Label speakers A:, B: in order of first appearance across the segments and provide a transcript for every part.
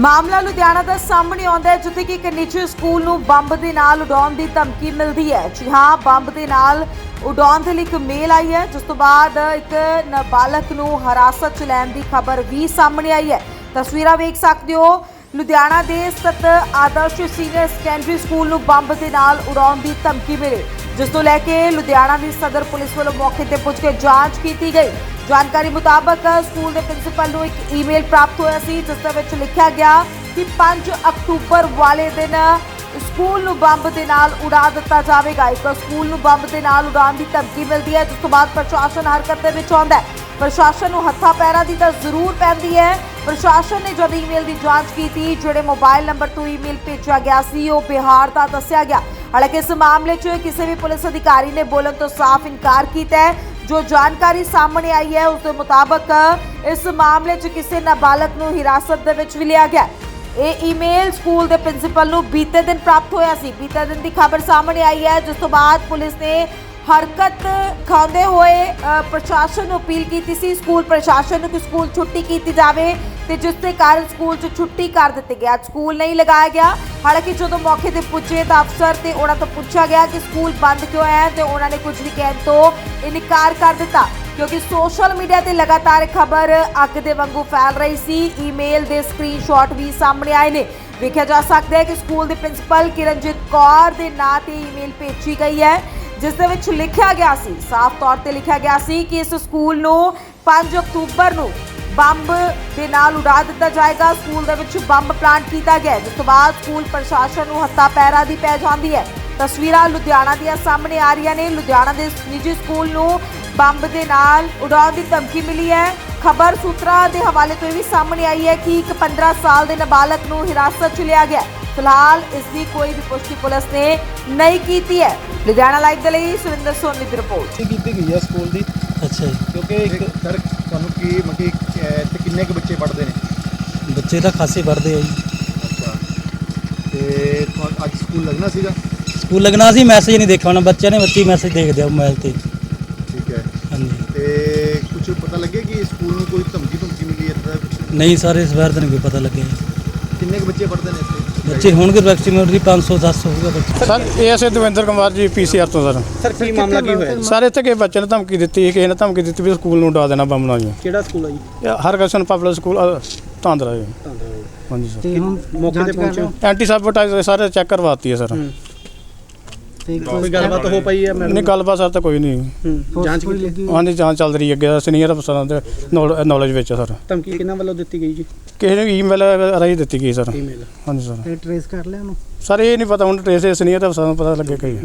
A: ਮਾਮਲਾ ਲੁਧਿਆਣਾ ਦਾ ਸਾਹਮਣੇ ਆਉਂਦਾ ਹੈ, ਜਿੱਥੇ ਕਿ ਇੱਕ ਨਿੱਜੀ ਸਕੂਲ ਨੂੰ ਬੰਬ ਦੇ ਨਾਲ ਉਡਾਉਣ ਦੀ ਧਮਕੀ ਮਿਲਦੀ ਹੈ। ਜੀ ਹਾਂ, ਬੰਬ ਦੇ ਨਾਲ ਉਡਾਉਣ ਦੇ ਲਈ ਇੱਕ ਮੇਲ ਆਈ ਹੈ, ਜਿਸ ਤੋਂ ਬਾਅਦ ਇੱਕ ਨਾਬਾਲਗ ਨੂੰ ਹਿਰਾਸਤ 'ਚ ਲੈਣ ਦੀ ਖਬਰ ਵੀ ਸਾਹਮਣੇ ਆਈ ਹੈ। ਤਸਵੀਰਾਂ ਵੇਖ ਸਕਦੇ ਹੋ, ਲੁਧਿਆਣਾ ਦੇ Sat Adarsh senior secondary school ਨੂੰ ਬੰਬ ਦੇ ਨਾਲ ਉਡਾਉਣ ਦੀ ਧਮਕੀ ਮਿਲੀ। ਜਿਸ ਤੋਂ ਲੈ ਕੇ ਲੁਧਿਆਣਾ ਦੀ ਸਦਰ ਪੁਲਿਸ ਵੱਲੋਂ ਮੌਕੇ ਤੇ ਪੁੱਜ ਕੇ ਜਾਂਚ ਕੀਤੀ ਗਈ। ਜਾਣਕਾਰੀ ਮੁਤਾਬਕ ਸਕੂਲ ਦੇ ਪ੍ਰਿੰਸੀਪਲ ਨੂੰ ਇੱਕ ਈਮੇਲ ਪ੍ਰਾਪਤ ਹੋਇਆ ਸੀ, ਜਿਸ ਦੇ ਵਿੱਚ ਲਿਖਿਆ ਗਿਆ ਕਿ 5 ਅਕਤੂਬਰ ਵਾਲੇ ਦਿਨ ਸਕੂਲ ਨੂੰ ਬੰਬ ਦੇ ਨਾਲ ਉਡਾ ਦਿੱਤਾ ਜਾਵੇਗਾ। ਇੱਕ ਸਕੂਲ ਨੂੰ ਬੰਬ ਦੇ ਨਾਲ ਉਡਾਉਣ ਦੀ ਧਮਕੀ ਮਿਲਦੀ ਹੈ, ਜਿਸ ਤੋਂ ਬਾਅਦ ਪ੍ਰਸ਼ਾਸਨ ਹਰਕਤ ਦੇ ਵਿੱਚ ਆਉਂਦਾ ਹੈ। ਪ੍ਰਸ਼ਾਸਨ ਨੂੰ ਹੱਥਾਂ ਪੈਰਾਂ ਦੀ ਤਾਂ ਜ਼ਰੂਰ ਪੈਂਦੀ ਹੈ। ਪ੍ਰਸ਼ਾਸਨ ਨੇ ਜਦ ਈਮੇਲ ਦੀ ਜਾਂਚ ਕੀਤੀ, ਜਿਹੜੇ ਮੋਬਾਈਲ ਨੰਬਰ ਤੋਂ ਈਮੇਲ ਭੇਜਿਆ ਗਿਆ ਸੀ, ਉਹ ਬਿਹਾਰ ਦਾ ਦੱਸਿਆ ਗਿਆ। ਹਾਲਾਂਕਿ ਇਸ ਮਾਮਲੇ 'ਚ ਕਿਸੇ ਵੀ ਪੁਲਿਸ ਅਧਿਕਾਰੀ ਨੇ ਬੋਲਣ ਤੋਂ ਸਾਫ਼ ਇਨਕਾਰ ਕੀਤਾ ਹੈ ਜੋ ਜਾਣਕਾਰੀ ਸਾਹਮਣੇ ਆਈ ਹੈ ਉਸ ਦੇ ਮੁਤਾਬਕ ਇਸ ਮਾਮਲੇ 'ਚ ਕਿਸੇ ਨਾਬਾਲਗ ਨੂੰ ਹਿਰਾਸਤ ਦੇ ਵਿੱਚ ਵੀ ਲਿਆ ਗਿਆ ਇਹ ਈਮੇਲ ਸਕੂਲ ਦੇ ਪ੍ਰਿੰਸੀਪਲ ਨੂੰ ਬੀਤੇ ਦਿਨ ਪ੍ਰਾਪਤ ਹੋਇਆ ਸੀ ਬੀਤੇ ਦਿਨ ਦੀ ਖਬਰ ਸਾਹਮਣੇ ਆਈ ਹੈ ਜਿਸ ਤੋਂ ਬਾਅਦ ਪੁਲਿਸ ਨੇ ਹਰਕਤ ਖਾਂਦੇ ਹੋਏ ਪ੍ਰਸ਼ਾਸਨ ਨੂੰ ਅਪੀਲ ਕੀਤੀ ਸੀ ਸਕੂਲ ਪ੍ਰਸ਼ਾਸਨ ਨੂੰ ਕਿ ਸਕੂਲ ਛੁੱਟੀ ਕੀਤੀ ਜਾਵੇ ਤੇ ਜਿਸ ਦੇ ਕਾਰਨ ਸਕੂਲ 'ਚ ਛੁੱਟੀ ਕਰ ਦਿੱਤੀ ਗਿਆ ਸਕੂਲ ਨਹੀਂ ਲਗਾਇਆ ਗਿਆ। ਹਾਲਾਂਕਿ ਜਦੋਂ ਮੌਕੇ ਤੇ ਪੁੱਜੇ ਤਾਂ ਅਫਸਰ ਤੇ ਉਹਨਾਂ ਤੋਂ ਪੁੱਛਿਆ ਗਿਆ ਕਿ ਸਕੂਲ ਬੰਦ ਕਿਉਂ ਹੈ ਤੇ ਉਹਨਾਂ ਨੇ ਕੁਝ ਵੀ ਕਹਿਣ ਤੋਂ ਇਨਕਾਰ ਕਰ ਦਿੱਤਾ। ਕਿਉਂਕਿ ਸੋਸ਼ਲ ਮੀਡੀਆ ਤੇ ਲਗਾਤਾਰ ਖਬਰ ਅੱਗ ਦੇ ਵਾਂਗੂ ਫੈਲ ਰਹੀ ਸੀ। ਈਮੇਲ ਦੇ ਸਕਰੀਨਸ਼ਾਟ ਵੀ ਸਾਹਮਣੇ ਆਏ ਨੇ। ਵੇਖਿਆ ਜਾ ਸਕਦਾ ਹੈ ਕਿ ਸਕੂਲ ਦੇ ਪ੍ਰਿੰਸੀਪਲ ਕਿਰਨਜੀਤ ਕੌਰ ਦੇ ਨਾਂ ਤੇ ਈਮੇਲ ਭੇਜੀ ਗਈ ਹੈ, ਜਿਸ ਦੇ ਵਿੱਚ ਲਿਖਿਆ ਗਿਆ ਸੀ। ਸਾਫ਼ ਤੌਰ ਤੇ ਲਿਖਿਆ ਗਿਆ ਸੀ ਕਿ ਇਸ ਸਕੂਲ ਨੂੰ 5 ਅਕਤੂਬਰ ਨੂੰ ਬੰਬ ਦੇ ਨਾਲ ਉਡਾ ਦਿੱਤਾ ਜਾਏਗਾ। ਸਕੂਲ ਦੇ ਵਿੱਚ ਬੰਬ ਪਲਾਂਟ ਕੀਤਾ ਗਿਆ ਜਿਸ ਤੋਂ ਬਾਅਦ ਸਕੂਲ ਪ੍ਰਸ਼ਾਸਨ ਨੂੰ ਹੱਥਾਂ ਪੈਰਾਂ ਦੀ ਪੈ ਜਾਂਦੀ ਹੈ। ਤਸਵੀਰਾਂ ਲੁਧਿਆਣਾ ਦੀਆਂ ਸਾਹਮਣੇ ਆ ਰਹੀਆਂ ਨੇ। ਲੁਧਿਆਣਾ ਦੇ ਨਿੱਜੀ ਸਕੂਲ ਨੂੰ ਬੰਬ ਦੇ ਨਾਲ ਉਡਾਉਣ ਦੀ ਧਮਕੀ ਮਿਲੀ ਹੈ। ਖਬਰ ਸੂਤਰਾਂ ਦੇ ਹਵਾਲੇ ਤੋਂ ਇਹ ਵੀ ਸਾਹਮਣੇ ਆਈ ਹੈ ਕਿ ਇੱਕ 15 ਸਾਲ ਦੇ ਨਾਬਾਲਗ ਨੂੰ ਹਿਰਾਸਤ 'ਚ ਲਿਆ ਗਿਆ। ਫਿਲਹਾਲ ਇਸ ਦੀ ਕੋਈ ਵੀ ਪੁਸ਼ਟੀ ਪੁਲਿਸ ਨੇ ਨਹੀਂ ਕੀਤੀ ਹੈ। ਲੁਧਿਆਣਾ ਲਾਈਵ ਦੇ ਲਈ ਸੁਰਿੰਦਰ ਸੋਨੀ ਦੀ ਰਿਪੋਰਟ।
B: ਕੀਤੀ ਗਈ ਹੈ ਸਕੂਲ ਦੀ।
C: ਅੱਛਾ ਜੀ।
B: ਕਿਉਂਕਿ ਇੱਕ ਸਰ ਤੁਹਾਨੂੰ ਕੀ ਮਤਲਬ ਇੱਥੇ ਕਿੰਨੇ ਕੁ ਬੱਚੇ ਪੜ੍ਹਦੇ ਨੇ?
C: ਬੱਚੇ ਤਾਂ ਖਾਸੇ ਪੜ੍ਹਦੇ ਆ ਜੀ।
B: ਅੱਛਾ। ਤੇ ਤੁਹਾ- ਅੱਜ ਸਕੂਲ ਲੱਗਣਾ ਸੀਗਾ?
C: ਸਕੂਲ ਲੱਗਣਾ ਸੀ ਮੈਸੇਜ ਨਹੀਂ ਦੇਖਿਆ ਹੋਣਾ। ਬੱਚਿਆਂ ਨੇ ਬੱਚੀ ਮੈਸੇਜ ਦੇਖਦੇ ਆ ਮੋਬਾਈਲ ਤੇ।
B: ਠੀਕ ਹੈ।
C: ਹਾਂਜੀ।
B: ਤੇ ਕੁਝ ਪਤਾ ਲੱਗਿਆ ਕਿ ਸਕੂਲ ਨੂੰ ਕੋਈ ਧਮਕੀ ਧਮਕੀ ਮਿਲੀ ਹੈ ਕੁਝ
C: ਨਹੀਂ ਸਾਰੇ ਇਸ ਵਾਰ ਤਾਂ ਨਹੀਂ ਕੋਈ ਪਤਾ ਲੱਗਿਆ। ਜੀ।
B: ਕਿੰਨੇ ਕੁ ਬੱਚੇ ਪੜ੍ਹਦੇ ਨੇ ਇੱਥੇ?
C: ਬੱਚੇ ਹੋਣਗੇ ਵੈਕਸੀਨੇਟਰੀ 500 700 ਹੋਊਗਾ ਬੱਚਾ।
D: ਸਰ ਇਹ ਅਸੀਂ ਦਵਿੰਦਰ ਕੁਮਾਰ ਜੀ ਪੀਸੀਆਰ ਤੋਂ ਸਰ।
B: ਸਰ ਕੀ ਮਾਮਲਾ ਕੀ ਹੋਇਆ?
D: ਸਰ ਇੱਥੇ ਕਿਸੇ ਬੱਚੇ ਨੇ ਧਮਕੀ ਦਿੱਤੀ ਕਿਸੇ ਨੇ ਧਮਕੀ ਦਿੱਤੀ ਵੀ ਸਕੂਲ ਨੂੰ ਉਡਾ ਦੇਣਾ ਬੰਬ ਨਾਲ ਜੀ।
B: ਕਿਹੜਾ ਸਕੂਲ ਹੈ ਜੀ?
D: ਇਹ ਹਰਕ੍ਰਿਸ਼ਨ ਪਬਲਿਕ ਸਕੂਲ ਅ, ਤਾਂਦਰਾ ਜੀ। ਹਾਂਜੀ ਸਰ।
E: ਤੇ ਹੁਣ
B: ਮੌਕੇ ਤੇ ਪਹੁੰਚੇ?
D: ਐਂਟੀ ਸਾਬੋਟਾਈਜ਼ ਸਾਰੇ ਚੈੱਕ ਕਰਵਾਤੀ ਹੈ ਸਰ।
E: ਤੇ
B: ਕੋਈ ਗੱਲਬਾਤ ਹੋ ਪਈ ਹੈ
D: ਨਹੀਂ ਗੱਲਬਾਤ ਸਰ ਤਾਂ ਕੋਈ ਨਹੀਂ।
E: ਜਾਂਚ ਕੋਈ ਲੱਗੀ?
D: ਹਾਂਜੀ ਜਾਂਚ ਚੱਲ ਰਹੀ ਹੈ ਅੱਗੇ ਸੀਨੀਅਰ ਅਫਸਰਾਂ ਦੇ ਨੌਲੇਜ ਵਿੱਚ ਹੈ ਸਰ।
B: ਧਮਕੀ ਕਿਹਨਾਂ ਵੱਲੋਂ ਦਿੱਤੀ ਗਈ ਜੀ?
D: ਕਿਸੇ ਨੇ ਈਮੇਲ ਰਾਹੀਂ ਦਿੱਤੀ ਗਈ ਸਰ।
B: ਈਮੇਲ
D: ਹਾਂਜੀ ਸਰ।
E: ਤੇ ਟਰੇਸ ਕਰ ਲਿਆ ਉਹਨੂੰ?
D: ਸਰ ਇਹ ਨਹੀਂ ਪਤਾ ਹੁਣ ਟ੍ਰੇਸ ਸੀਨੀਅਰ ਅਫਸਰਾਂ ਨੂੰ ਪਤਾ ਲੱਗੇ ਕਈ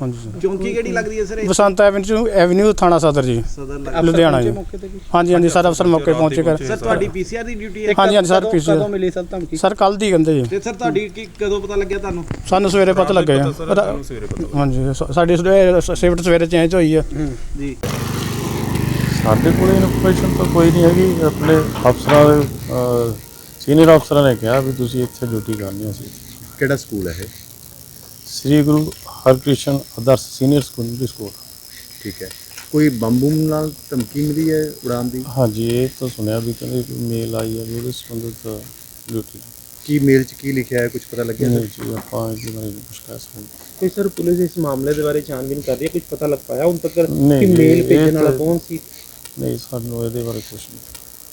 D: ਹਾਂਜੀ ਸਰ।
B: ਚੌਂਕੀ ਕਿਹੜੀ ਲੱਗਦੀ ਹੈ ਸਰ
D: ਬਸੰਤ ਐਵਨਿਊ ਐਵਨਿਊ ਥਾਣਾ ਸਦਰ ਜੀ ਲੁਧਿਆਣਾ ਜੀ।
B: ਮੌਕੇ ਤੇ ਜੀ
D: ਹਾਂਜੀ ਹਾਂਜੀ ਸਰ ਅਫਸਰ ਮੌਕੇ ਪਹੁੰਚੇ ਕਰ
F: ਸਰ ਤੁਹਾਡੀ ਪੀਸੀਆਰ ਦੀ ਡਿਊਟੀ ਹੈ?
D: ਹਾਂਜੀ ਹਾਂਜੀ ਸਰ
B: ਕਦੋਂ-
D: PCR
B: ਕਦੋਂ ਮਿਲੀ ਸਰ ਧਮਕੀ?
D: ਸਰ ਕੱਲ ਦੀ ਕਹਿੰਦੇ ਜੀ।
F: ਤੇ ਸਰ ਤੁਹਾਡੀ ਕੀ ਕਦੋਂ ਪਤਾ ਲੱਗਿਆ ਤੁਹਾਨੂੰ?
D: ਸਾਨੂੰ ਸਵੇਰੇ ਪਤਾ ਲੱਗਿਆ ਹਾਂਜੀ ਸਾ- ਸਾਡੀ ਸ਼ਿਫਟ ਸਵੇਰੇ ਚੇਂਜ ਹੋਈ ਆ
B: ਜੀ।
G: ਸਾਡੇ ਕੋਲ ਇਨਫੋਰਮੇਸ਼ਨ ਤਾਂ ਕੋਈ ਨਹੀਂ ਹੈਗੀ। ਆਪਣੇ ਅਫਸਰਾਂ ਦੇ ਸੀਨੀਅਰ ਅਫਸਰਾਂ ਨੇ ਕਿਹਾ ਵੀ ਤੁਸੀਂ ਇੱਥੇ ਡਿਊਟੀ ਕਰਨੀ ਹੈ ਸੀ
B: ਕਿਹੜਾ ਸਕੂਲ ਹੈ ਇਹ?
G: Sri Guru Harkrishan Adarsh senior secondary school.
B: ਠੀਕ ਹੈ। ਕੋਈ ਬੰਬੂਮ ਨਾਲ ਧਮਕੀ ਮਿਲੀ ਹੈ ਉਡਾਨ ਦੀ?
G: ਹਾਂਜੀ ਇਹ ਤਾਂ ਸੁਣਿਆ ਵੀ ਕਹਿੰਦੇ ਮੇਲ ਆਈ ਹੈ ਵੀ ਉਹਦੇ ਸੰਬੰਧਿਤ ਡਿਊਟੀ।
B: ਕੀ ਮੇਲ 'ਚ ਕੀ ਲਿਖਿਆ ਹੈ ਕੁਝ ਪਤਾ ਲੱਗਿਆ
G: ਨਹੀਂ ਜੀ ਆਪਾਂ ਇਹਦੇ ਬਾਰੇ ਕੁਛ ਕਹਿ ਸਕਦੇ।
H: ਤੇ ਸਰ ਪੁਲਿਸ ਇਸ ਮਾਮਲੇ ਦੇ ਬਾਰੇ ਛਾਨਬੀਨ ਕਰ ਰਹੀ ਹੈ ਕੁਝ ਪਤਾ ਲੱਗ ਪਾਇਆ ਹੁਣ ਤੱਕ
G: ਨਹੀਂ,
H: ਕਿ ਮੇਲ
G: ਇਹ
H: ਭੇਜਣ ਵਾਲਾ
G: ਤਾਂ-
H: ਕੌਣ ਸੀ?
G: ਨਹੀਂ ਸਾਨੂੰ ਇਹਦੇ ਬਾਰੇ ਕੁਛ ਨਹੀਂ।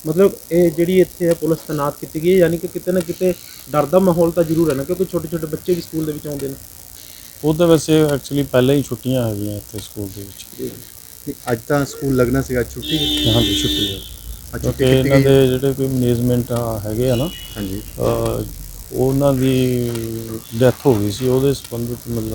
H: ਮਤਲਬ ਇਹ ਜਿਹੜੀ ਇੱਥੇ ਹੈ ਪੁਲਿਸ ਤੈਨਾਤ ਕੀਤੀ ਗਈ ਹੈ ਯਾਨੀ ਕਿ ਕਿਤੇ ਨਾ ਕਿਤੇ ਡਰ ਦਾ ਮਾਹੌਲ ਤਾਂ ਜ਼ਰੂਰ ਹੈ ਨਾ ਕਿਉਂਕਿ ਛੋਟੇ ਛੋਟੇ ਬੱਚੇ ਵੀ ਸਕੂਲ ਦੇ ਵਿੱਚ ਆਉਂਦੇ ਨੇ।
G: ਉਹ ਤਾਂ ਵੈਸੇ ਐਕਚੁਅਲੀ ਪਹਿਲਾਂ ਹੀ ਛੁੱਟੀਆਂ ਹੈਗੀਆਂ ਇੱਥੇ ਸਕੂਲ ਦੇ ਵਿੱਚ।
B: ਨਹੀਂ, ਅੱਜ ਤਾਂ ਸਕੂਲ ਲੱਗਣਾ ਸੀਗਾ ਛੁੱਟੀ?
G: ਹਾਂਜੀ ਛੁੱਟੀ ਹੈ।
B: ਅੱਜ
G: ਕਿਉਂਕਿ
B: ਛੁੱਟੀ ਕੀਤੀ
G: ਇਹਨਾਂ
B: ਗਈ?
G: ਦੇ ਜਿਹੜੇ ਕੋਈ ਮੈਨੇਜਮੈਂਟ ਹੈਗੇ ਆ ਨਾ
B: ਹਾਂਜੀ।
G: ਅਹ ਉਹਨਾਂ ਦੀ ਡੈਥ ਹੋ ਗਈ ਸੀ ਉਹਦੇ ਸੰਬੰਧਿਤ ਮਤਲਬ